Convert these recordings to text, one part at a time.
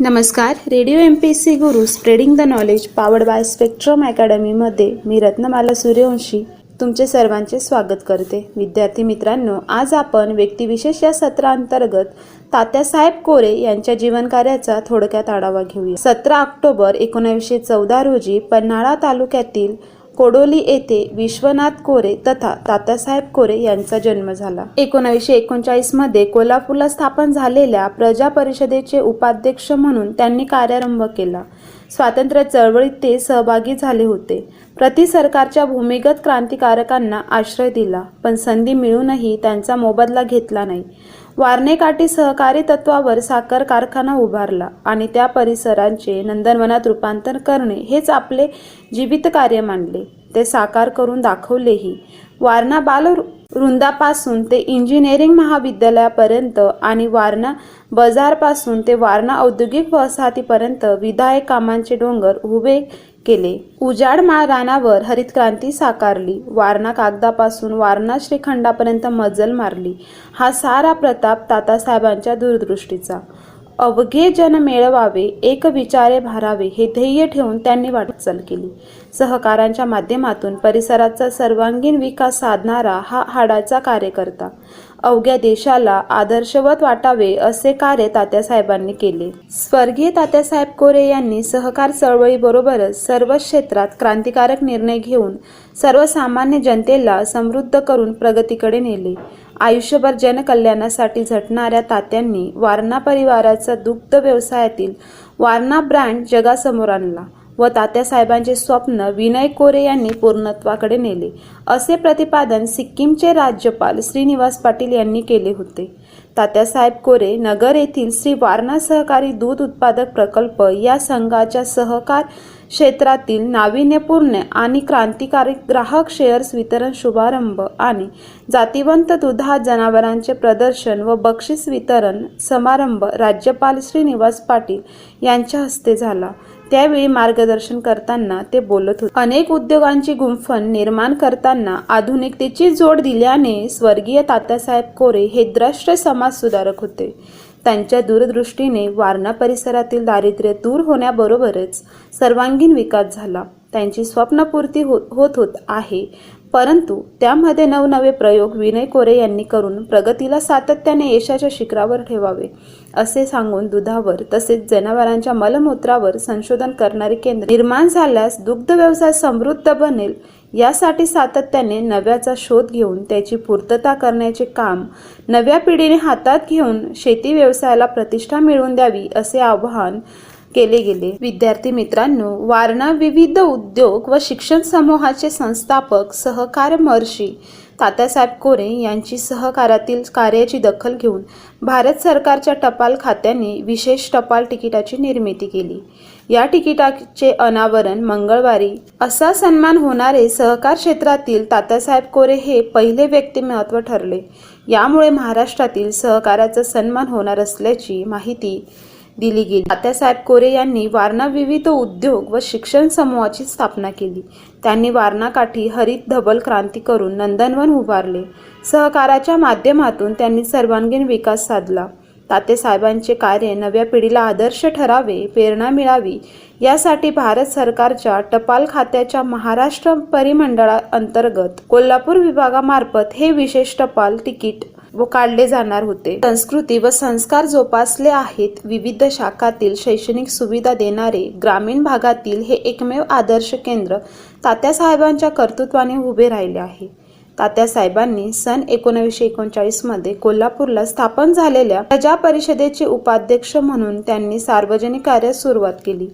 नमस्कार. Radio M P C Guru spreading the knowledge powered by Spectrum अकॅडमीमध्ये मी रत्नमाला सूर्यवंशी तुमचे सर्वांचे स्वागत करते. विद्यार्थी मित्रांनो आज आपण व्यक्तिविशेष या सत्रांतर्गत तात्यासाहेब कोरे यांच्या जीवनकार्याचा थोडक्यात आढावा घेऊया. सतरा ऑक्टोबर एकोणावीसशे चौदा रोजी पन्हाळा तालुक्यातील कोडोली येथे विश्वनाथ कोरे तथा तात्यासाहेब कोरे यांचा जन्म झाला. एकोणावीसशे एकोणचाळीसमध्ये कोल्हापूरला स्थापन झालेल्या प्रजा परिषदेचे उपाध्यक्ष म्हणून त्यांनी कार्यारंभ केला. स्वातंत्र्य चळवळीत ते सहभागी झाले होते. प्रति सरकारच्या भूमिगत क्रांतिकारकांना आश्रय दिला पण संधी मिळूनही त्यांचा मोबदला घेतला नाही. वारणेकाठी सहकारी तत्वावर साखर कारखाना उभारला आणि त्या परिसरांचे नंदनवनात रूपांतर करणे हेच आपले जीवित कार्य मानले. ते साकार करून दाखवलेही. वारणा बाल वृंदापासून ते इंजिनिअरिंग महाविद्यालयापर्यंत आणि वारणा बाजारपासून ते वारणा औद्योगिक वसाहतीपर्यंत विधायक कामांचे डोंगर उभे केले. उजाड मा रानावर हरित क्रांती साकारली. वारणा कागदापासून वारणा श्रीखंडापर्यंत मजल मारली. हा सारा प्रताप तातासाहेबांच्या दूरदृष्टीचा. अवघे जन मिळवावे एक विचारे भारावे हे ध्येय ठेवून त्यांनी वाटचाल केली. सहकारांच्या माध्यमातून परिसराचा सर्वांगीण विकास साधणारा हा हाडाचा कार्यकर्ता. अवघ्या देशाला आदर्शवत वाटावे असे कार्य तात्यासाहेबांनी केले. स्वर्गीय तात्यासाहेब कोरे यांनी सहकार चळवळीबरोबरच सर्व क्षेत्रात क्रांतिकारक निर्णय घेऊन सर्वसामान्य जनतेला समृद्ध करून प्रगतीकडे नेले. आयुष्यभर जनकल्याणासाठी झटणाऱ्या तात्यांनी वारणा परिवाराचा दुग्ध व्यवसायातील वारणा ब्रँड जगासमोर आणला. व तात्यासाहेबांचे स्वप्न विनय कोरे यांनी पूर्णत्वाकडे नेले. असे प्रतिपादन सिक्कीमचे राज्यपाल श्रीनिवास पाटील यांनी केले होते. तात्यासाहेब कोरे नगर येथील श्री वारणा सहकारी दूध उत्पादक प्रकल्प या संघाच्या सहकार क्षेत्रातील नाविन्यपूर्ण आणि क्रांतिकारी ग्राहक शेअर्स वितरण शुभारंभ आणि जातिवंत दुधा जनावरांचे प्रदर्शन व बक्षीस वितरण समारंभ राज्यपाल श्रीनिवास पाटील यांच्या हस्ते झाला. त्यावेळी मार्गदर्शन करताना ते बोलत होते. अनेक उद्योगांची गुंफण निर्माण करताना आधुनिकतेची जोड दिल्याने स्वर्गीय तात्यासाहेब कोरे हे द्रष्ट समाज सुधारक होते. त्यांच्या दूरदृष्टीने वारणा परिसरातील दारिद्र्य दूर होण्याबरोबरच सर्वांगीण विकास झाला. त्यांची स्वप्नपूर्ती हो होत होत आहे. परंतु त्यामध्ये नवनवे प्रयोग विनय कोरे यांनी करून प्रगतीला सातत्याने यशाच्या शिखरावर ठेवावे असे सांगून दुधावर तसेच जनावरांच्या मलमूत्रावर संशोधन करणारे केंद्र निर्माण झाल्यास दुग्ध व्यवसाय समृद्ध बनेल यासाठी सातत्याने नव्याचा शोध घेऊन त्याची पूर्तता करण्याचे काम नव्या पिढीने हातात घेऊन शेती व्यवसायाला प्रतिष्ठा मिळवून द्यावी असे आवाहन केले गेले. विद्यार्थी मित्रांनो वारणा विविध उद्योग व शिक्षण समूहाचे संस्थापक सहकार महर्षी तात्यासाहेब कोरे यांची सहकारातील कार्याची दखल घेऊन भारत सरकारच्या टपाल खात्याने विशेष टपाल तिकिटाची निर्मिती केली. या तिकिटाचे अनावरण मंगळवारी. असा सन्मान होणारे सहकार क्षेत्रातील तात्यासाहेब कोरे हे पहिले व्यक्तिमत्व ठरले. यामुळे महाराष्ट्रातील सहकाराचा सन्मान होणार असल्याची माहिती दिली गेली. तात्यासाहेब कोरे यांनी वारणा विविध उद्योग व शिक्षण समूहाची स्थापना केली. त्यांनी वारणाकाठी हरित धबल क्रांती करून नंदनवन उभारले. सहकाराच्या माध्यमातून त्यांनी सर्वांगीण विकास साधला. तातेसाहेबांचे कार्य नव्या पिढीला आदर्श ठरावे प्रेरणा मिळावी यासाठी भारत सरकारच्या टपाल खात्याच्या महाराष्ट्र परिमंडळाअंतर्गत कोल्हापूर विभागामार्फत हे विशेष टपाल तिकीट व काढले जाणार होते. संस्कृती व संस्कार जोपासले आहेत. विविध शाखातील शैक्षणिक सुविधा देणारे ग्रामीण भागातील हे एकमेव आदर्श केंद्र तात्यासाहेबांच्या कर्तृत्वाने उभे राहिले आहे. तात्यासाहेबांनी सन एकोणीसशे एकोणचाळीसमध्ये कोल्हापूरला स्थापन झालेल्या प्रजा परिषदेचे उपाध्यक्ष म्हणून त्यांनी सार्वजनिक कार्यास सुरुवात केली.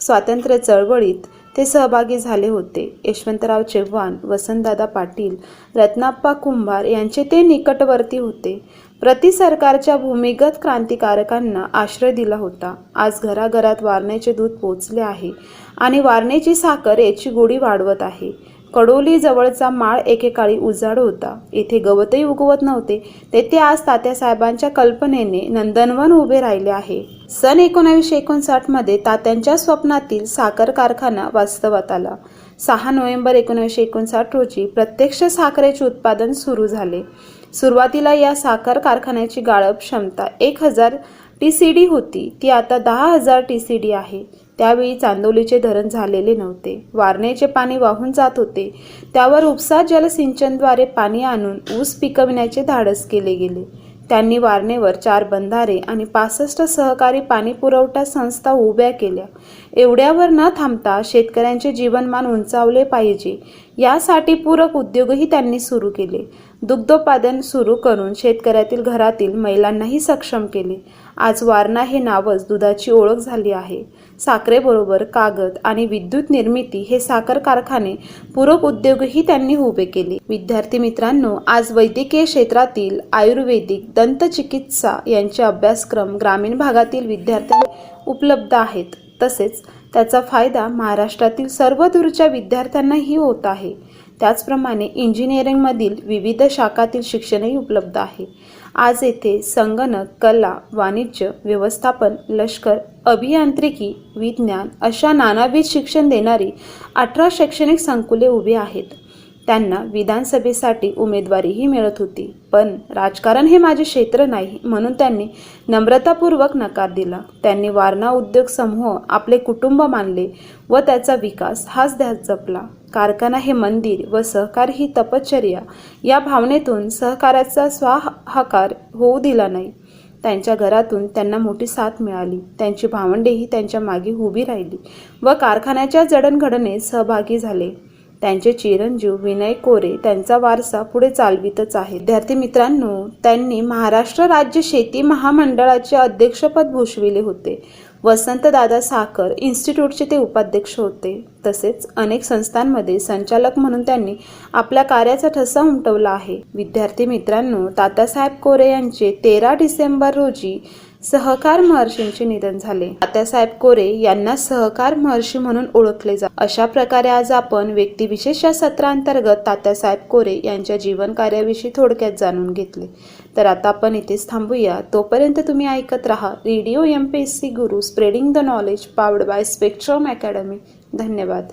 स्वातंत्र्य चळवळीत ते सहभागी झाले होते. यशवंतराव चव्हाण वसंतदादा पाटील रत्नाप्पा कुंभार यांचे ते निकटवर्ती होते. प्रति सरकारच्या भूमिगत क्रांतिकारकांना आश्रय दिला होता. आज घराघरात वारण्याचे दूध पोचले आहे आणि वारण्याची साखर याची गोडी वाढवत आहे. कडोली जवळचा माळ एकेकाळी उजाड होता. येथे गवतही उगवत नव्हते. तेथे आज तात्यासाहेबांच्या कल्पनेने नंदनवन उभे राहिले आहे. सन एकोणावीसशे एकोणसाठमध्ये तात्यांच्या स्वप्नातील साखर कारखाना वास्तवात आला. सहा नोव्हेंबर एकोणीसशे एकोणसाठ रोजी प्रत्यक्ष साखरेचे उत्पादन सुरू झाले. सुरुवातीला या साखर कारखान्याची गाळप क्षमता एक हजार टी सी डी होती. ती आता दहा हजार टी सी डी आहे. त्यावेळी चांदोलीचे धरण झालेले नव्हते. वारणेचे पाणी वाहून जात होते. त्यावर उपसा जलसिंचनद्वारे पाणी आणून ऊस पिकविण्याचे धाडस केले गेले. त्यांनी वारणेवर चार बंधारे आणि पासष्ट सहकारी पाणी पुरवठा संस्था उभ्या केल्या. एवढ्यावर न थांबता शेतकऱ्यांचे जीवनमान उंचावले पाहिजे. यासाठी पूरक उद्योगही त्यांनी सुरू केले. दुग्धोत्पादन सुरू करून शेतकऱ्यातील घरातील महिलांनाही सक्षम केले. आज वारणा हे नावच दुधाची ओळख झाली आहे. साखरेबरोबर कागद आणि विद्युत निर्मिती हे साखर कारखाने पूरक उद्योगही त्यांनी उभे केले. विद्यार्थी मित्रांनो आज वैद्यकीय क्षेत्रातील आयुर्वेदिक दंतचिकित्सा यांचे अभ्यासक्रम ग्रामीण भागातील विद्यार्थ्यांना उपलब्ध आहेत. तसेच त्याचा फायदा महाराष्ट्रातील सर्व दूरच्या विद्यार्थ्यांनाही होत आहे. त्याचप्रमाणे इंजिनिअरिंगमधील विविध शाखातील शिक्षणही उपलब्ध आहे. आज येथे संगणक कला वाणिज्य व्यवस्थापन लष्कर अभियांत्रिकी विज्ञान अशा नानाविध शिक्षण देणारी अठरा शैक्षणिक संकुले उभी आहेत. त्यांना विधानसभेसाठी उमेदवारीही मिळत होती. पण राजकारण हे माझे क्षेत्र नाही म्हणून त्यांनी नम्रतापूर्वक नकार दिला. त्यांनी वारणा उद्योग समूह आपले कुटुंब मानले व त्याचा विकास हाच ध्यास जपला. कारखाना हे मंदिर व सहकार ही तपश्चर्या या भावनेतून सहकाराचा स्वाहाकार होऊ दिला नाही. त्यांच्या घरातून त्यांना मोठी साथ मिळाली. त्यांची भावंडेही त्यांच्या मागे उभी राहिली व कारखान्याच्या जडणघडणीत सहभागी झाले. त्यांचे चिरंजीव विनय कोरे त्यांचा वारसा पुढे चालवितच आहे. विद्यार्थी मित्रांनो त्यांनी महाराष्ट्र राज्य शेती महामंडळाचे अध्यक्षपद भूषविले होते. वसंतदादा साखर इन्स्टिट्यूटचे ते उपाध्यक्ष होते. तसेच अनेक संस्थांमध्ये संचालक म्हणून त्यांनी आपल्या कार्याचा ठसा उमटवला आहे. विद्यार्थी मित्रांनो तात्यासाहेब कोरे यांचे तेरा डिसेंबर रोजी सहकार महर्षींचे निधन झाले. तात्यासाहेब कोरे यांना सहकार महर्षी म्हणून ओळखले जा अशा प्रकारे आज आपण व्यक्तिविशेष या सत्रांतर्गत तात्यासाहेब कोरे यांच्या जीवन कार्याविषयी थोडक्यात जाणून घेतले. तर आता आपण इथेच थांबूया. तोपर्यंत तुम्ही ऐकत राहा radio M P S C Guru spreading the knowledge powered by Spectrum Academy. धन्यवाद.